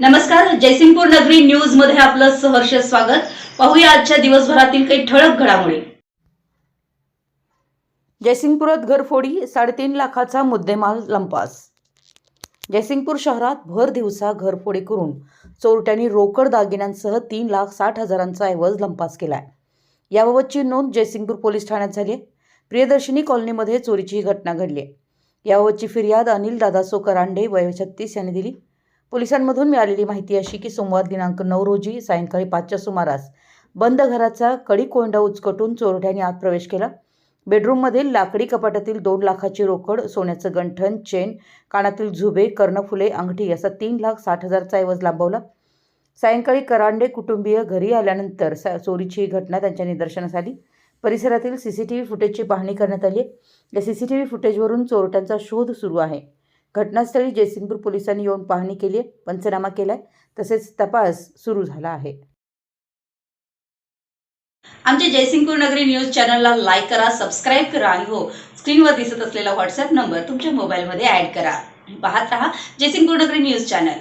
नमस्कार जयसिंगपूर नगरी न्यूजमध्ये आपलं सहर्ष स्वागत. पाहूया आजच्या दिवसभरातील काही ठळक घडामोडी. जयसिंगपुरात घरफोडी साडेतीन लाखाचा मुद्देमाल लंपास. जयसिंगपूर शहरात भर दिवसा घरफोडी करून चोरट्यांनी रोकड दागिन्यांसह तीन लाख साठ हजारांचा ऐवज लंपास केलाय. याबाबतची नोंद जयसिंगपूर पोलीस ठाण्यात झाली आहे. प्रियदर्शिनी कॉलनीमध्ये चोरीची ही घटना घडली आहे. याबाबतची फिर्याद अनिल दादासो करांडे वय छत्तीस यांनी दिली. पोलिसांमधून मिळालेली माहिती अशी की सोमवार दिनांक नऊ रोजी सायंकाळी पाचच्या सुमारास बंद घराचा कडी कोंडा उचकटून चोरट्यांनी आत प्रवेश केला. बेडरूममधील लाकडी कपाटातील दोन लाखाची रोकड सोन्याचं गंठण चेन कानातील झुबे कर्णफुले अंगठी असा तीन लाख साठ हजारचा ऐवज लांबवला. सायंकाळी करांडे कुटुंबीय घरी आल्यानंतर सा चोरीची ही घटना त्यांच्या निदर्शनास आली. परिसरातील सी सी टी व्ही फुटेजची पाहणी करण्यात आली या सी सी टी व्ही फुटेजवरून चोरट्यांचा शोध सुरू आहे. घटनास्थळी जयसिंगपूर पोलिसांनी येऊन पाहणी केली आहे पंचनामा केलाय तसेच तपास सुरू झाला आहे. आमच्या जयसिंगपूर नगरी न्यूज चॅनलला लाईक करा सबस्क्राईब करा आणि हो स्क्रीनवर दिसत असलेला व्हॉट्सअप नंबर तुमच्या मोबाईलमध्ये ॲड करा. पाहत रहा जयसिंगपूर नगरी न्यूज चॅनल.